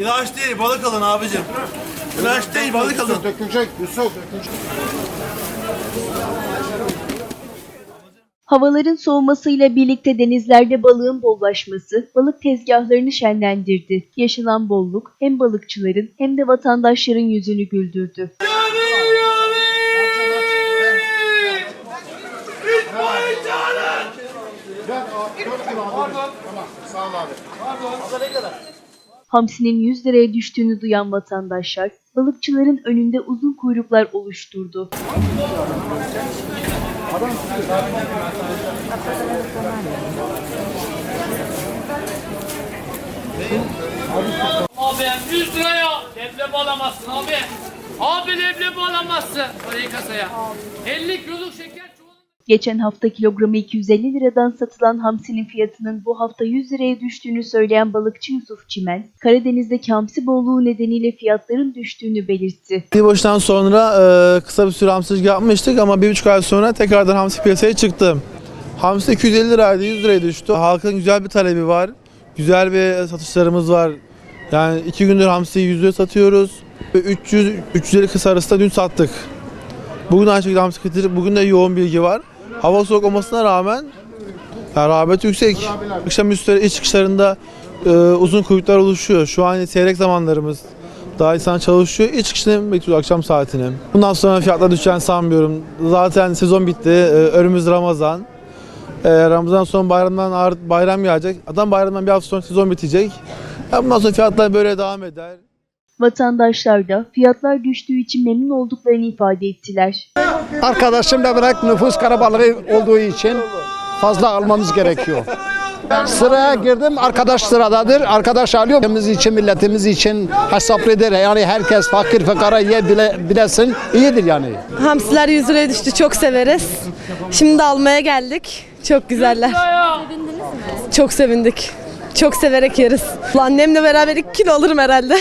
İlaç değil balık alın abicim. İlaç değil balık alın. Dökülecek Yusuf. Havaların soğumasıyla birlikte denizlerde balığın bollaşması balık tezgahlarını şenlendirdi. Yaşanan bolluk hem balıkçıların hem de vatandaşların yüzünü güldürdü. Sağ ol abi. Hamsinin 100 liraya düştüğünü duyan vatandaşlar balıkçıların önünde uzun kuyruklar oluşturdu. Abi 100 liraya leblebi alamazsın abi. Abi leblebi alamazsın. Parayı kasaya. 50 kiloluk şeker. Geçen hafta kilogramı 250 liradan satılan hamsinin fiyatının bu hafta 100 liraya düştüğünü söyleyen balıkçı Yusuf Çimen, Karadeniz'deki hamsi bolluğu nedeniyle fiyatların düştüğünü belirtti. Yılbaşından sonra e, kısa bir süre hamsicilik yapmıştık ama bir buçuk ay sonra tekrardan hamsi piyasaya çıktı. Hamsi 250 liraydı 100 liraya düştü. Halkın güzel bir talebi var. Güzel bir satışlarımız var. Yani iki gündür hamsiyi 100 liraya satıyoruz. 300 350 kısa arasında dün sattık. Bugün aynı şekilde hamsi getirdik. Bugün de yoğun bilgi var. Hava soğuk olmasına rağmen yani rağbet yüksek. Akşam üstleri iç çıkışlarında e, uzun kuyruklar oluşuyor. Şu an seyrek zamanlarımız. Daha insan çalışıyor. İç çıkışını bekliyoruz akşam saatini. Bundan sonra fiyatlar düşeceğini sanmıyorum. Zaten sezon bitti. E, önümüz Ramazan. E, Ramazan son bayramdan bayram gelecek. Adam bayramdan bir hafta sonra sezon bitecek. Ya bundan sonra fiyatlar böyle devam eder. Vatandaşlar da fiyatlar düştüğü için memnun olduklarını ifade ettiler. Arkadaşımla bırak nüfus karabalığı olduğu için fazla almamız gerekiyor. Sıraya girdim, arkadaş sıradadır. Arkadaş alıyor. Ülkemiz için, milletimiz için hesaplıdır. Yani herkes fakir fukara yer bile, bilesin. İyidir yani. Hamsiler 100 liraya düştü. Çok severiz. Şimdi almaya geldik. Çok güzeller. Çok sevindik. Çok severek yeriz. Annemle beraber 2 kilo alırım herhalde.